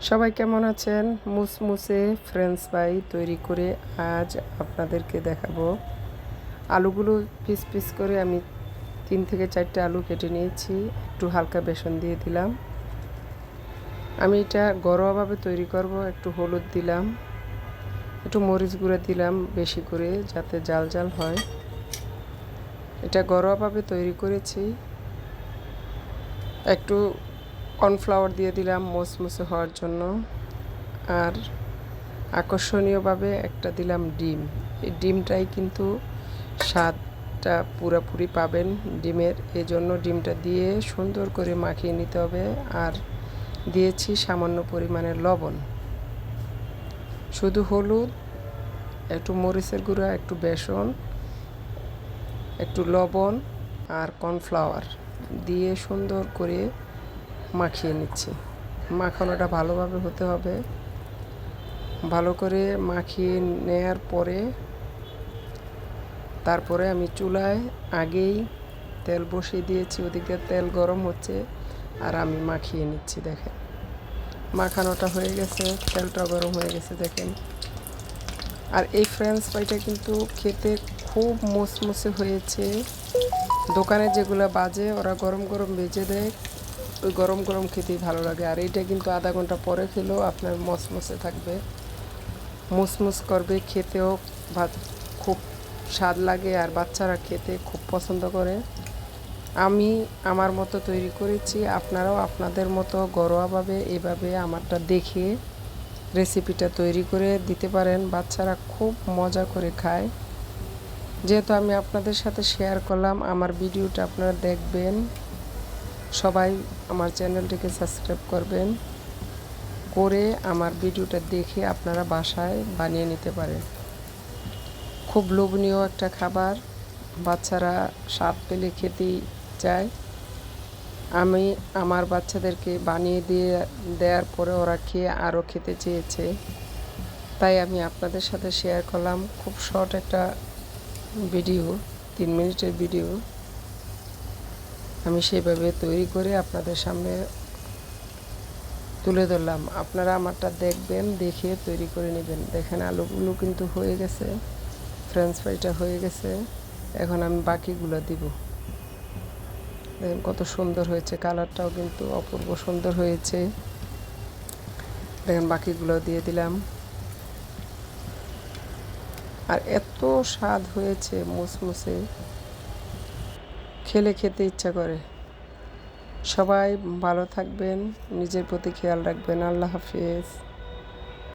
সবাই কেমন আছেন? মুসমুসে ফ্রেঞ্চ ফ্রাই তৈরি করে আজ আপনাদেরকে দেখাবো। আলুগুলো পিস পিস করে আমি তিন থেকে চারটে আলু কেটে নিয়েছি। একটু হালকা বেসন দিয়ে দিলাম। আমি এটা ঘরোয়াভাবে তৈরি করব, একটু হলুদ দিলাম, একটু মরিচ গুঁড়ো দিলাম বেশি করে যাতে জাল জাল হয়। এটা ঘরোয়াভাবে তৈরি করেছি। একটু কর্নফ্লাওয়ার দিয়ে দিলাম মোসমুসে হওয়ার জন্য। আর আকর্ষণীয়ভাবে একটা দিলাম ডিম। এই ডিমটাই কিন্তু স্বাদটা পুরোপুরি পাবেন ডিমের। এজন্য ডিমটা দিয়ে সুন্দর করে মাখিয়ে নিতে হবে। আর দিয়েছি সামান্য পরিমাণে লবণ। শুধু হলুদ, একটু মরিচের গুঁড়া, একটু বেসন, একটু লবণ আর কর্নফ্লাওয়ার দিয়ে সুন্দর করে মাখিয়ে নিচ্ছি। মাখানোটা ভালোভাবে হতে হবে। ভালো করে মাখিয়ে নেয়ার পরে তারপরে আমি চুলায় আগেই তেল বসিয়ে দিয়েছি, ওদিকে তেল গরম হচ্ছে আর আমি মাখিয়ে নিচ্ছি, দেখেন। মাখানোটা হয়ে গেছে, তেলটা গরম হয়ে গেছে, দেখেন। আর এই ফ্রেঞ্চ ফ্রাইটা কিন্তু খেতে খুব মুসমুসে হয়েছে। দোকানে যেগুলো বাজে, ওরা গরম গরম বেজে দেয়। ওই গরম গরম খেতেই ভালো লাগে। আর এইটা কিন্তু আধা ঘণ্টা পরে খেলেও আপনার মসমসে থাকবে। মুসমুস করবে, খেতেও ভাত খুব স্বাদ লাগে আর বাচ্চারা খেতে খুব পছন্দ করে। আমি আমার মতো তৈরি করেছি, আপনারাও আপনাদের মতো ঘরোয়াভাবে এভাবে আমারটা দেখে রেসিপিটা তৈরি করে দিতে পারেন। বাচ্চারা খুব মজা করে খায়। যেহেতু আমি আপনাদের সাথে শেয়ার করলাম, আমার ভিডিওটা আপনারা দেখবেন। সবাই আমার চ্যানেলটিকে সাবস্ক্রাইব করবেন। করে আমার ভিডিওটা দেখে আপনারা বাসায় বানিয়ে নিতে পারেন। খুব লোভনীয় একটা খাবার। বাচ্চারা স্বাদ পেলে খেতেই চায়। আমি আমার বাচ্চাদেরকে বানিয়ে দিয়ে দেওয়ার পরে ওরা খেয়ে আরও খেতে চেয়েছে। তাই আমি আপনাদের সাথে শেয়ার করলাম। খুব শর্ট একটা ভিডিও তিন মিনিটের ভিডিও আমি সেইভাবে তৈরি করে আপনাদের সামনে তুলে ধরলাম। আপনারা আমারটা দেখবেন, দেখে তৈরি করে নেবেন। দেখেন, আলুগুলো কিন্তু হয়ে গেছে ফ্রেঞ্চ ফ্রাইটা হয়ে গেছে। এখন আমি বাকিগুলো দিব। দেখেন কত সুন্দর হয়েছে, কালারটাও কিন্তু অপূর্ব সুন্দর হয়েছে। দেখেন, বাকিগুলো দিয়ে দিলাম। আর এত স্বাদ হয়েছে মুসমুসে। খেলে খেতে ইচ্ছা করে। সবাই ভালো থাকবেন নিজের প্রতি খেয়াল রাখবেন। আল্লাহ হাফিজ।